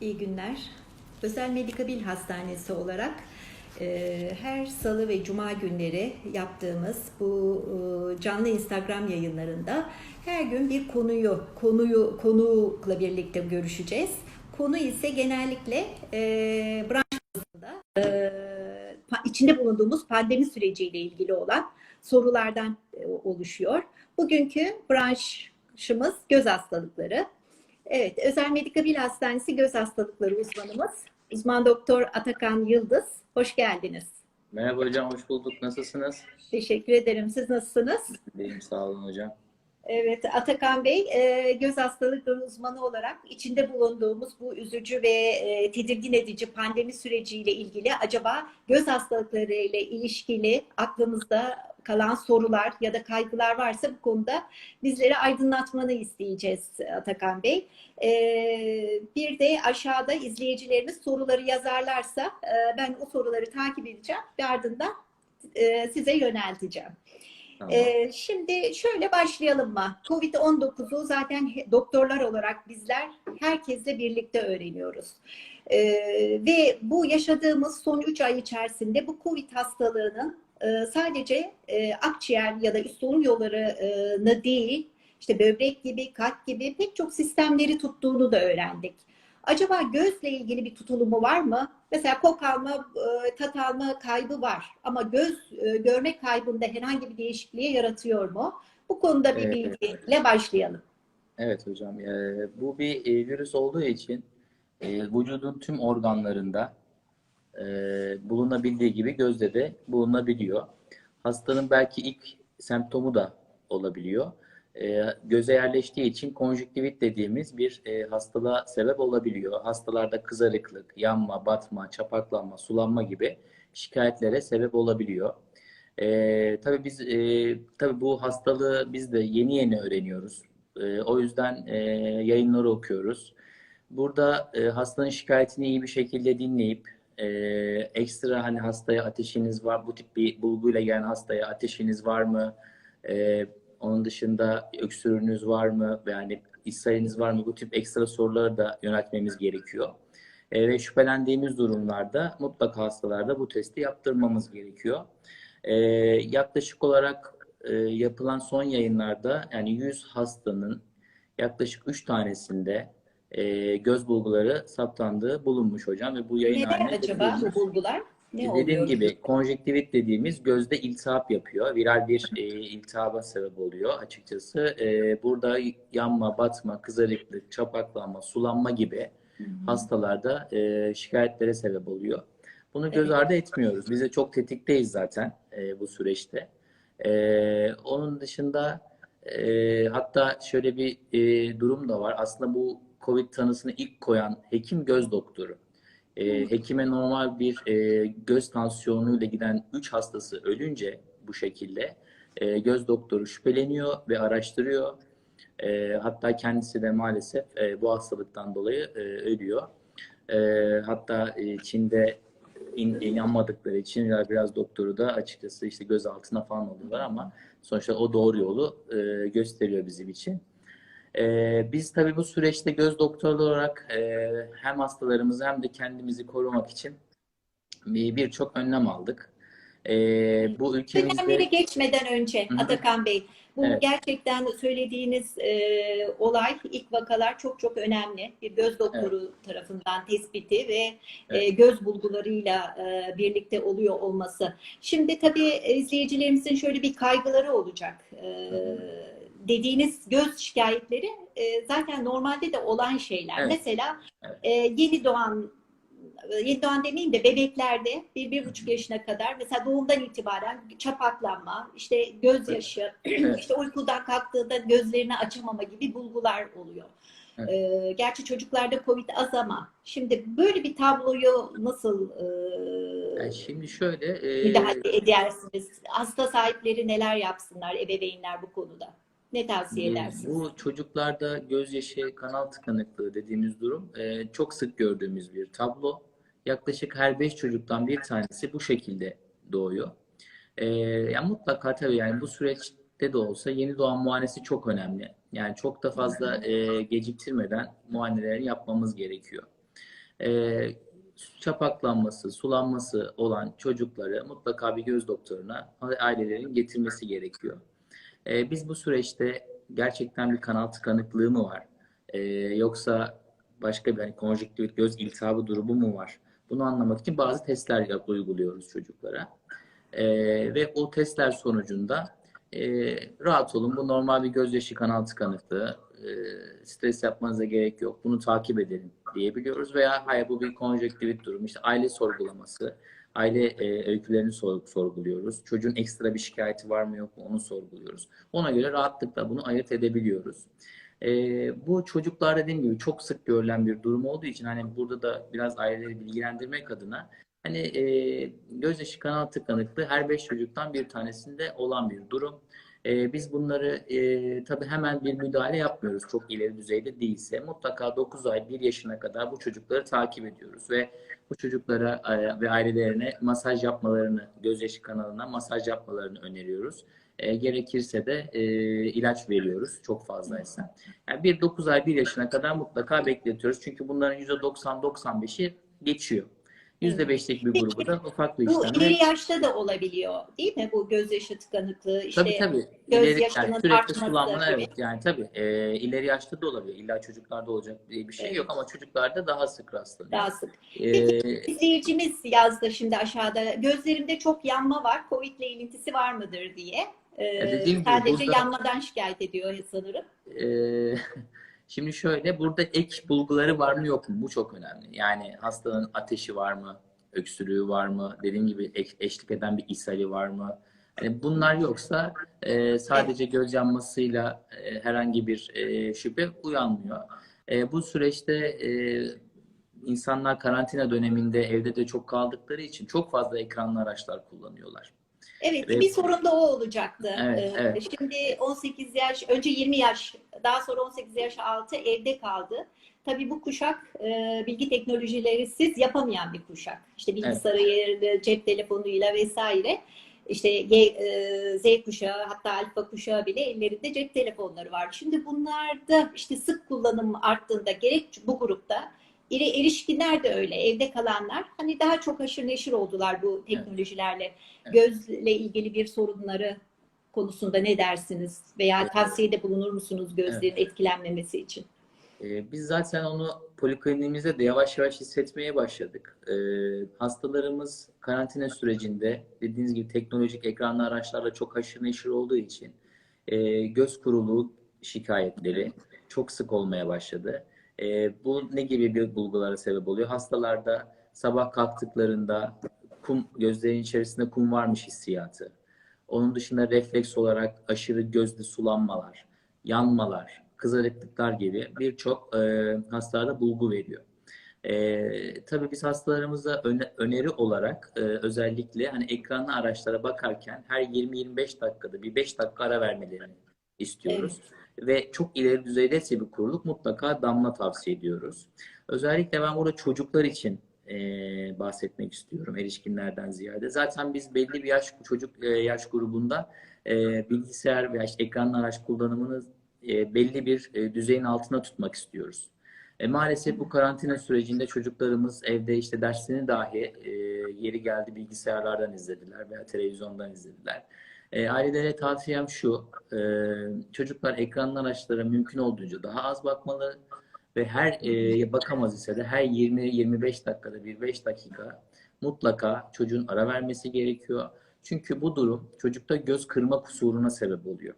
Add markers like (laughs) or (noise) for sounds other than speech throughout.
İyi günler. Özel Medikabil Hastanesi olarak e, her salı ve cuma günleri yaptığımız bu e, canlı Instagram yayınlarında her gün bir konuyu konuyu konukla birlikte görüşeceğiz. Konu ise genellikle e, branş bazında e, içinde bulunduğumuz pandemi süreciyle ilgili olan sorulardan e, oluşuyor. Bugünkü branşımız göz hastalıkları. Evet, Özel Medikabil Hastanesi Göz Hastalıkları uzmanımız, uzman doktor Atakan Yıldız. Hoş geldiniz. Merhaba hocam, hoş bulduk. Nasılsınız? Teşekkür ederim. Siz nasılsınız? Benim sağ olun hocam. Evet, Atakan Bey, e, göz hastalıkları uzmanı olarak içinde bulunduğumuz bu üzücü ve e, tedirgin edici pandemi süreciyle ilgili acaba göz hastalıkları ile ilişkili aklımızda kalan sorular ya da kaygılar varsa bu konuda bizleri aydınlatmanı isteyeceğiz Atakan Bey. E, bir de aşağıda izleyicilerimiz soruları yazarlarsa e, ben o soruları takip edeceğim ve ardından e, size yönelteceğim. Tamam. Ee, şimdi şöyle başlayalım mı? Covid-19'u zaten doktorlar olarak bizler herkesle birlikte öğreniyoruz. Ee, ve bu yaşadığımız son 3 ay içerisinde bu Covid hastalığının e, sadece e, akciğer ya da üst solunum yollarını değil, işte böbrek gibi, kalp gibi pek çok sistemleri tuttuğunu da öğrendik. Acaba gözle ilgili bir tutulumu var mı? Mesela kok alma, e, tat alma kaybı var ama göz e, görme kaybında herhangi bir değişikliği yaratıyor mu? Bu konuda bir Evet. bilgiyle başlayalım. Evet hocam, bu bir virüs olduğu için vücudun tüm organlarında e, bulunabildiği gibi gözde de bulunabiliyor. Hastanın belki ilk semptomu da olabiliyor. E, göze yerleştiği için konjüktivit dediğimiz bir e, hastalığa sebep olabiliyor. Hastalarda kızarıklık, yanma, batma, çapaklanma, sulanma gibi şikayetlere sebep olabiliyor. E, tabii biz e, tabii bu hastalığı biz de yeni yeni öğreniyoruz. E, o yüzden e, yayınları okuyoruz. Burada e, hastanın şikayetini iyi bir şekilde dinleyip e, ekstra hani hastaya ateşiniz var, bu tip bir bulguyla gelen hastaya ateşiniz var mı? E, onun dışında öksürüğünüz var mı? Yani ishaliniz var mı? Bu tip ekstra soruları da yöneltmemiz gerekiyor. E, ve şüphelendiğimiz durumlarda mutlaka hastalarda bu testi yaptırmamız gerekiyor. E, yaklaşık olarak e, yapılan son yayınlarda yani 100 hastanın yaklaşık 3 tanesinde e, göz bulguları saptandığı bulunmuş hocam ve bu yayın Neden haline acaba bu bulgular? Ne Dediğim oluyor? gibi konjektivit dediğimiz gözde iltihap yapıyor. Viral bir e, iltihaba sebep oluyor açıkçası. E, burada yanma, batma, kızarıklık, çapaklanma, sulanma gibi Hı hı. hastalarda e, şikayetlere sebep oluyor. Bunu göz Evet. ardı etmiyoruz. Biz de çok tetikteyiz zaten e, bu süreçte. E, onun dışında e, hatta şöyle bir e, durum da var. Aslında bu COVID tanısını ilk koyan hekim göz doktoru. E, hekime normal bir e, göz tansiyonuyla giden 3 hastası ölünce bu şekilde e, göz doktoru şüpheleniyor ve araştırıyor. E, hatta kendisi de maalesef e, bu hastalıktan dolayı e, ölüyor. E, hatta e, Çin'de in, inanmadıkları için biraz, doktoru da açıkçası işte gözaltına falan alıyorlar ama sonuçta o doğru yolu e, gösteriyor bizim için. E, biz tabii bu süreçte göz doktorları olarak e, hem hastalarımızı hem de kendimizi korumak için bir- birçok önlem aldık. E, bu ülkemizde Önemleri geçmeden önce Hı hı. Atakan Bey, bu Evet. gerçekten söylediğiniz e, olay, ilk vakalar çok çok önemli. Bir göz doktoru tarafından tespiti ve e, Evet. göz bulgularıyla e, birlikte oluyor olması. Şimdi tabii e, izleyicilerimizin şöyle bir kaygıları olacak. E, dediğiniz göz şikayetleri e, zaten normalde de olan şeyler. Evet. Mesela Evet. e, yeni doğan yeni doğan demeyeyim de bebeklerde bir, bir buçuk yaşına kadar mesela doğumdan itibaren çapaklanma, işte gözyaşı, Evet. (clears throat) işte uykudan kalktığında gözlerini açamama gibi bulgular oluyor. Evet. Ee, gerçi çocuklarda Covid az ama şimdi böyle bir tabloyu nasıl e, yani şimdi şöyle e, müdahale edersiniz? Hasta sahipleri neler yapsınlar, ebeveynler bu konuda? Ne tavsiye edersiniz? Bu çocuklarda gözyaşı, kanal tıkanıklığı dediğimiz durum e, çok sık gördüğümüz bir tablo. Yaklaşık her beş çocuktan bir tanesi bu şekilde doğuyor. E, yani mutlaka tabii yani bu süreçte de olsa yeni doğan muayenesi çok önemli. Yani çok da fazla e, geciktirmeden muayenelerini yapmamız gerekiyor. e, çapaklanması, sulanması olan çocukları mutlaka bir göz doktoruna ailelerin getirmesi gerekiyor. E, biz bu süreçte gerçekten bir kanal tıkanıklığı mı var? E, yoksa başka bir hani konjüktivit göz iltihabı durumu mu var? Bunu anlamak için bazı testler yap, uyguluyoruz çocuklara. E, ve o testler sonucunda e, rahat olun. Bu normal bir gözyaşı kanal tıkanıklığı. E, stres yapmanıza gerek yok. Bunu takip edelim diyebiliyoruz. Veya hayır bu bir konjüktivit durumu. İşte aile sorgulaması. Aile e, öykülerini sor, sorguluyoruz. Çocuğun ekstra bir şikayeti var mı yok mu onu sorguluyoruz. Ona göre rahatlıkla bunu ayırt edebiliyoruz. E, bu çocuklar dediğim gibi çok sık görülen bir durum olduğu için hani burada da biraz aileleri bilgilendirmek adına hani e, gözyaşı kanal tıkanıklığı her beş çocuktan bir tanesinde olan bir durum. E, biz bunları e, tabii hemen bir müdahale yapmıyoruz çok ileri düzeyde değilse. Mutlaka 9 ay 1 yaşına kadar bu çocukları takip ediyoruz ve bu çocuklara e, ve ailelerine masaj yapmalarını, gözyaşı kanalına masaj yapmalarını öneriyoruz. E, gerekirse de e, ilaç veriyoruz çok fazlaysa. Yani bir 9 ay 1 yaşına kadar mutlaka bekletiyoruz. Çünkü bunların %90-95'i geçiyor. %5'lik bir grubu da farklı Bu işlemler. ileri yaşta da olabiliyor değil mi? Bu gözyaşı tıkanıklığı, işte Tabii tabii. göz İleri, yani sürekli artması sulanma gibi. evet yani tabii e, ileri yaşta da olabilir. İlla çocuklarda olacak diye bir şey Evet. yok ama çocuklarda daha sık rastlanıyor. daha sık. E, İzleyicimiz yazdı şimdi aşağıda. Gözlerimde çok yanma var. Covid ile ilintisi var mıdır diye. Ee, dediğim gibi sadece burada- yanmadan şikayet ediyor sanırım. Ee, şimdi şöyle burada ek bulguları var mı yok mu? Bu çok önemli. Yani hastanın ateşi var mı? Öksürüğü var mı? Dediğim gibi eş- eşlik eden bir ishali var mı? Yani bunlar yoksa e, sadece göz yanmasıyla e, herhangi bir e, şüphe uyanmıyor. E, bu süreçte e, insanlar karantina döneminde evde de çok kaldıkları için çok fazla ekranlı araçlar kullanıyorlar. Evet, Evet. bir sorun da o olacaktı. Evet, Ee, evet. Şimdi 18 yaş, önce 20 yaş, daha sonra 18 yaş altı evde kaldı. Tabii bu kuşak e, bilgi teknolojileri siz yapamayan bir kuşak. İşte bilgisayarı, cep telefonuyla vesaire. İşte e, Z kuşağı hatta alfa kuşağı bile ellerinde cep telefonları var. Şimdi bunlarda işte sık kullanım arttığında gerek bu grupta erişkinler de öyle evde kalanlar hani daha çok haşır neşir oldular bu teknolojilerle. Evet. Gözle ilgili bir sorunları konusunda ne dersiniz? Veya Evet. tavsiyede bulunur musunuz gözlerin etkilenmemesi için? Ee, Biz zaten onu polikliniğimizde de yavaş yavaş hissetmeye başladık. Ee, hastalarımız karantina sürecinde dediğiniz gibi teknolojik ekranlı araçlarla çok haşır neşir olduğu için e, göz kuruluğu şikayetleri çok sık olmaya başladı. E, bu ne gibi bir bulgulara sebep oluyor? Hastalarda sabah kalktıklarında kum gözlerin içerisinde kum varmış hissiyatı. Onun dışında refleks olarak aşırı gözlü sulanmalar, yanmalar, kızarıklıklar gibi birçok e, hastalarda bulgu veriyor. E, tabii biz hastalarımıza öne- öneri olarak e, özellikle hani ekranlı araçlara bakarken her 20-25 dakikada bir 5 dakika ara vermelerini istiyoruz. Ve çok ileri düzeydeyse bir kuruluk mutlaka damla tavsiye ediyoruz. Özellikle ben burada çocuklar için e, bahsetmek istiyorum erişkinlerden ziyade. Zaten biz belli bir yaş çocuk e, yaş grubunda e, bilgisayar veya işte ekranlı araç kullanımını e, belli bir e, düzeyin altına tutmak istiyoruz. E, maalesef bu karantina sürecinde çocuklarımız evde işte derslerini dahi e, yeri geldi bilgisayarlardan izlediler veya televizyondan izlediler. E, ailelere tavsiyem şu, e, çocuklar ekranlı araçlara mümkün olduğunca daha az bakmalı ve her e, bakamaz ise de her 20-25 dakikada bir 5 dakika mutlaka çocuğun ara vermesi gerekiyor. Çünkü bu durum çocukta göz kırma kusuruna sebep oluyor.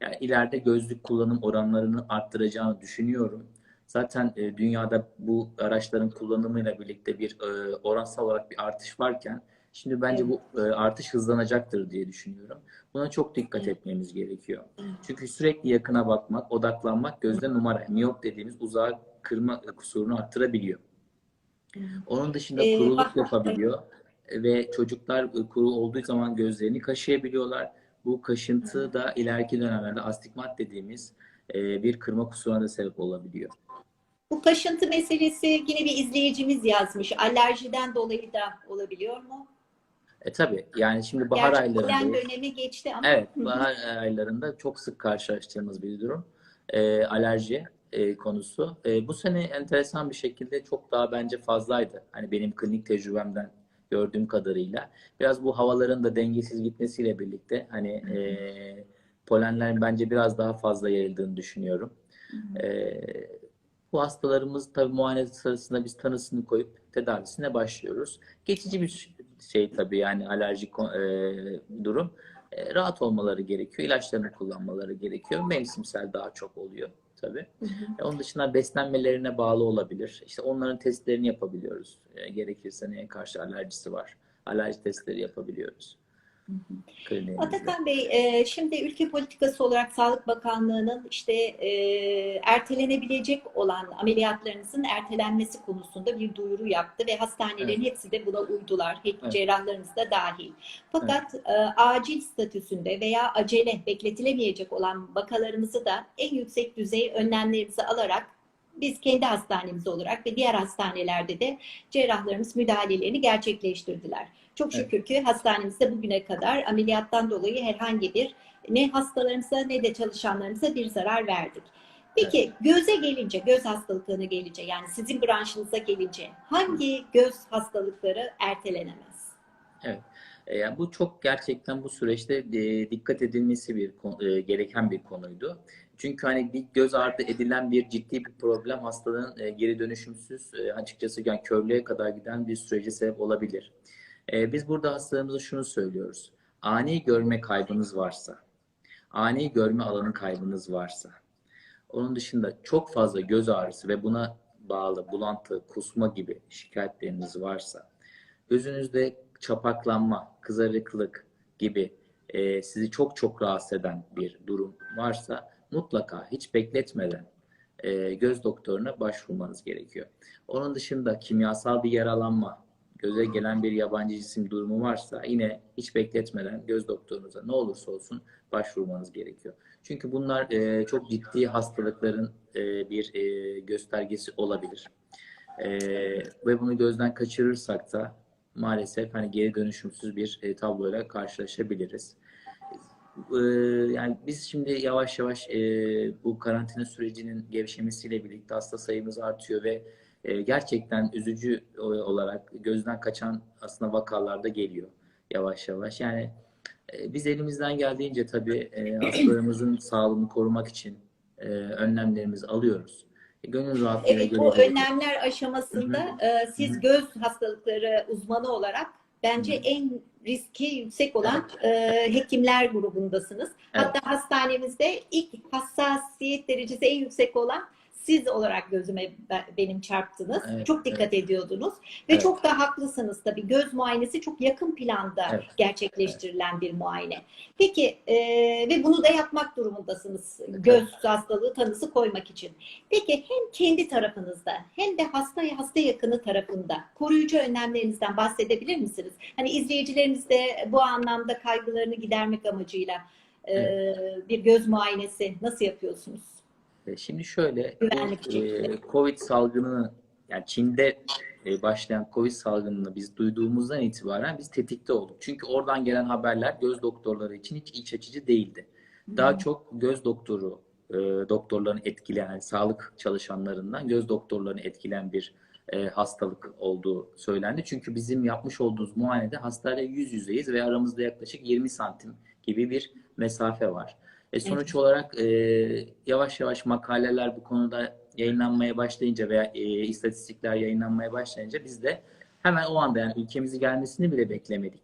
Yani ileride gözlük kullanım oranlarını arttıracağını düşünüyorum. Zaten e, dünyada bu araçların kullanımıyla birlikte bir e, oransal olarak bir artış varken şimdi bence bu e, artış hızlanacaktır diye düşünüyorum. Buna çok dikkat etmemiz gerekiyor. Çünkü sürekli yakına bakmak, odaklanmak gözde numara, miyop dediğimiz uzağa kırma kusurunu arttırabiliyor. Onun dışında Ee, kuruluk yapabiliyor ve çocuklar e, kuru olduğu zaman gözlerini kaşıyabiliyorlar. Bu kaşıntı da ileriki dönemlerde astigmat dediğimiz e, bir kırma kusuruna da sebep olabiliyor. Bu kaşıntı meselesi yine bir izleyicimiz yazmış. Alerjiden dolayı da olabiliyor mu? E tabii yani şimdi bahar Gerçi polen aylarında dönemi geçti ama evet bahar aylarında çok sık karşılaştığımız bir durum. E, alerji. e, konusu. E, bu sene enteresan bir şekilde çok daha bence fazlaydı. Hani benim klinik tecrübemden gördüğüm kadarıyla. Biraz bu havaların da dengesiz gitmesiyle birlikte hani e, polenlerin bence biraz daha fazla yayıldığını düşünüyorum. E, bu hastalarımız tabii muayene sırasında biz tanısını koyup tedavisine başlıyoruz. Geçici bir şey tabii yani alerjik e, durum. E, rahat olmaları gerekiyor. İlaçlarını kullanmaları gerekiyor. Mevsimsel daha çok oluyor tabii. E, Onun dışında beslenmelerine bağlı olabilir. İşte onların testlerini yapabiliyoruz. E, gerekirse neye karşı alerjisi var. Alerji testleri yapabiliyoruz. Atakan Bey, e, şimdi ülke politikası olarak Sağlık Bakanlığı'nın işte e, ertelenebilecek olan ameliyatlarınızın ertelenmesi konusunda bir duyuru yaptı ve hastanelerin hepsi de buna uydular. Hep Evet. cerrahlarımız da dahil. Fakat e, acil statüsünde veya acele bekletilemeyecek olan vakalarımızı da en yüksek düzey önlemlerimizi alarak biz kendi hastanemiz olarak ve diğer hastanelerde de cerrahlarımız müdahalelerini gerçekleştirdiler. Çok Evet. şükür ki hastanemizde bugüne kadar ameliyattan dolayı herhangi bir ne hastalarımıza ne de çalışanlarımıza bir zarar verdik. Peki göze gelince, göz hastalıklarına gelince yani sizin branşınıza gelince hangi göz hastalıkları ertelenemez? E, Yani bu çok gerçekten bu süreçte e, dikkat edilmesi bir e, gereken bir konuydu. Çünkü hani bir göz ardı edilen bir ciddi bir problem hastalığın e, geri dönüşümsüz e, açıkçası yani körlüğe kadar giden bir sürece sebep olabilir. E, Biz burada hastalarımıza şunu söylüyoruz. Ani görme kaybınız varsa, ani görme alanı kaybınız varsa, onun dışında çok fazla göz ağrısı ve buna bağlı bulantı, kusma gibi şikayetleriniz varsa, gözünüzde çapaklanma, kızarıklık gibi sizi çok çok rahatsız eden bir durum varsa mutlaka hiç bekletmeden e, göz doktoruna başvurmanız gerekiyor. Onun dışında kimyasal bir yaralanma, göze gelen bir yabancı cisim durumu varsa yine hiç bekletmeden göz doktorunuza ne olursa olsun başvurmanız gerekiyor. Çünkü bunlar e, çok ciddi hastalıkların e, bir e, göstergesi olabilir. E, ve bunu gözden kaçırırsak da maalesef hani geri dönüşümsüz bir e, tabloyla karşılaşabiliriz. E, yani biz şimdi yavaş yavaş e, bu karantina sürecinin gevşemesiyle birlikte hasta sayımız artıyor ve e, gerçekten üzücü o- olarak gözden kaçan aslında vakalar da geliyor yavaş yavaş. Yani e, biz elimizden geldiğince tabii e, (clears throat) hastalarımızın sağlığını korumak için e, önlemlerimizi alıyoruz. E, Gönül rahatlığıyla Evet, gelebilecek- önlemler aşamasında e, siz göz hastalıkları uzmanı olarak bence Hı hı. en riski yüksek olan e, hekimler grubundasınız. Evet. Hatta hastanemizde ilk hassasiyet derecesi en yüksek olan siz olarak gözüme be- benim çarptınız. Evet, çok dikkat ediyordunuz ve Evet. çok da haklısınız tabii. Göz muayenesi çok yakın planda Evet. gerçekleştirilen bir muayene. Peki e, ve bunu da yapmak durumundasınız göz hastalığı tanısı koymak için. Peki hem kendi tarafınızda hem de hasta hasta yakını tarafında koruyucu önlemlerinizden bahsedebilir misiniz? Hani izleyicilerimiz de bu anlamda kaygılarını gidermek amacıyla e, bir göz muayenesi nasıl yapıyorsunuz? E, Şimdi şöyle, Güvenlik e, Covid salgını, yani Çin'de e, başlayan Covid salgınını biz duyduğumuzdan itibaren biz tetikte olduk. Çünkü oradan gelen haberler göz doktorları için hiç iç açıcı değildi. Daha çok göz doktoru, e, doktorlarını etkileyen, yani sağlık çalışanlarından göz doktorlarını etkileyen bir e, hastalık olduğu söylendi. Çünkü bizim yapmış olduğumuz muayenede hastayla yüz yüzeyiz ve aramızda yaklaşık 20 santim gibi bir mesafe var. E, sonuç olarak e, yavaş yavaş makaleler bu konuda yayınlanmaya başlayınca veya e, istatistikler yayınlanmaya başlayınca biz de hemen o anda yani ülkemize gelmesini bile beklemedik.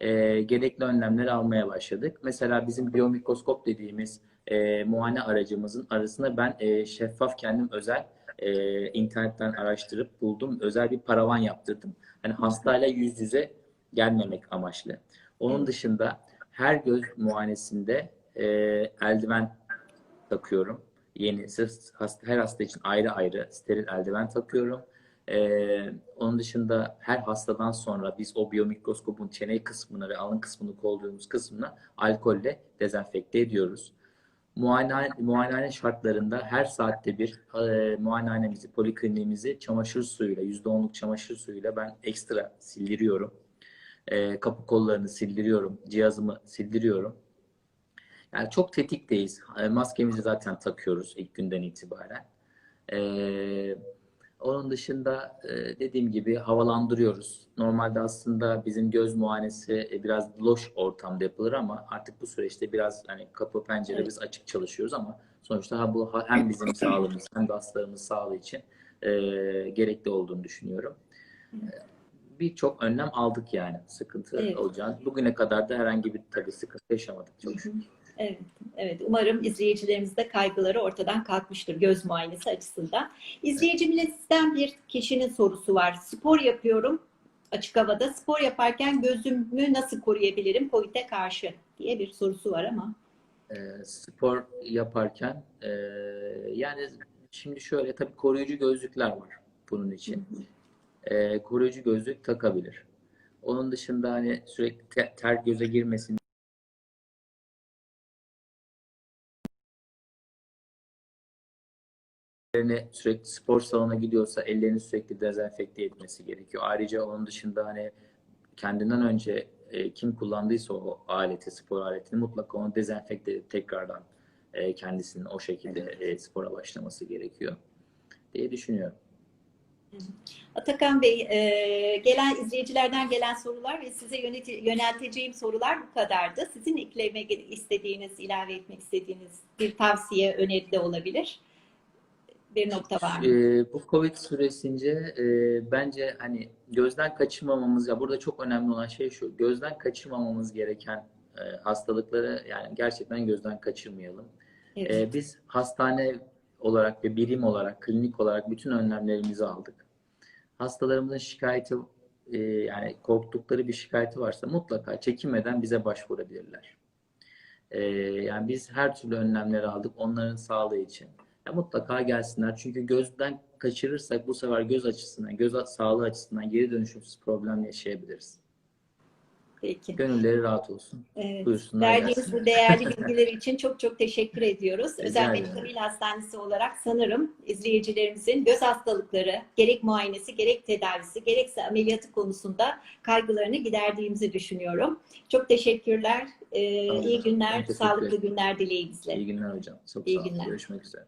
E, gerekli önlemleri almaya başladık. Mesela bizim biyomikroskop dediğimiz e, muayene aracımızın arasına ben e, şeffaf kendim özel e, internetten araştırıp buldum. Özel bir paravan yaptırdım. Hani hastayla yüz yüze gelmemek amaçlı. Onun Evet. dışında her göz muayenesinde e, eldiven takıyorum. Yeni, hasta, her hasta için ayrı ayrı steril eldiven takıyorum. E, onun dışında her hastadan sonra biz o biyomikroskopun çene kısmını ve alın kısmını koyduğumuz kısmını alkolle dezenfekte ediyoruz. Muayene, muayenehane şartlarında her saatte bir e, muayenehanemizi, polikliniğimizi çamaşır suyuyla, %10'luk çamaşır suyuyla ben ekstra sildiriyorum. E, kapı kollarını sildiriyorum, cihazımı sildiriyorum. Yani çok tetikteyiz. E, Maskemizi zaten takıyoruz ilk günden itibaren. Ee, onun dışında e, dediğim gibi havalandırıyoruz. Normalde aslında bizim göz muayenesi e, biraz loş ortamda yapılır ama artık bu süreçte biraz hani kapı pencere Evet. biz açık çalışıyoruz ama sonuçta bu hem bizim (clears throat) sağlığımız hem de hastalarımız sağlığı için e, gerekli olduğunu düşünüyorum. E, Birçok önlem aldık yani sıkıntı Evet. olacağını. Bugüne kadar da herhangi bir tabii sıkıntı yaşamadık çok şükür. Evet, evet. Umarım izleyicilerimiz de kaygıları ortadan kalkmıştır göz muayenesi açısından. İzleyicimizden bir kişinin sorusu var. Spor yapıyorum açık havada. Spor yaparken gözümü nasıl koruyabilirim COVID'e karşı diye bir sorusu var ama. E, spor yaparken e, yani şimdi şöyle tabii koruyucu gözlükler var bunun için. E, koruyucu gözlük takabilir. Onun dışında hani sürekli te- ter göze girmesin ellerini sürekli spor salonuna gidiyorsa ellerini sürekli dezenfekte etmesi gerekiyor. Ayrıca onun dışında hani kendinden önce e, kim kullandıysa o aleti, spor aletini mutlaka onu dezenfekte edip tekrardan e, kendisinin o şekilde e, spora başlaması gerekiyor diye düşünüyorum. Atakan Bey, e, gelen izleyicilerden gelen sorular ve size yönelteceğim sorular bu kadardı. Sizin eklemek istediğiniz, ilave etmek istediğiniz bir tavsiye, öneri de olabilir. Bir nokta var mı? Ee, bu Covid süresince e, bence hani gözden kaçırmamamız ya burada çok önemli olan şey şu gözden kaçırmamamız gereken e, hastalıkları yani gerçekten gözden kaçırmayalım. Evet. Ee, biz hastane olarak ve birim olarak klinik olarak bütün önlemlerimizi aldık. Hastalarımızın şikayeti e, yani korktukları bir şikayeti varsa mutlaka çekinmeden bize başvurabilirler. Ee, yani biz her türlü önlemleri aldık onların sağlığı için. Ya mutlaka gelsinler. Çünkü gözden kaçırırsak bu sefer göz açısından, göz sağlığı açısından geri dönüşümsüz problem yaşayabiliriz. Peki. Gönülleri rahat olsun. Evet. Buyursunlar Verdiğiniz gelsinler. bu değerli (laughs) bilgiler için çok çok teşekkür ediyoruz. Rica Özel. Medikabil Hastanesi olarak sanırım izleyicilerimizin göz hastalıkları, gerek muayenesi, gerek tedavisi, gerekse ameliyatı konusunda kaygılarını giderdiğimizi düşünüyorum. Çok teşekkürler. Ee, iyi günler, teşekkür sağlıklı günler dileğimizle. İyi günler hocam. Çok İyi sağ olun. günler. Görüşmek üzere.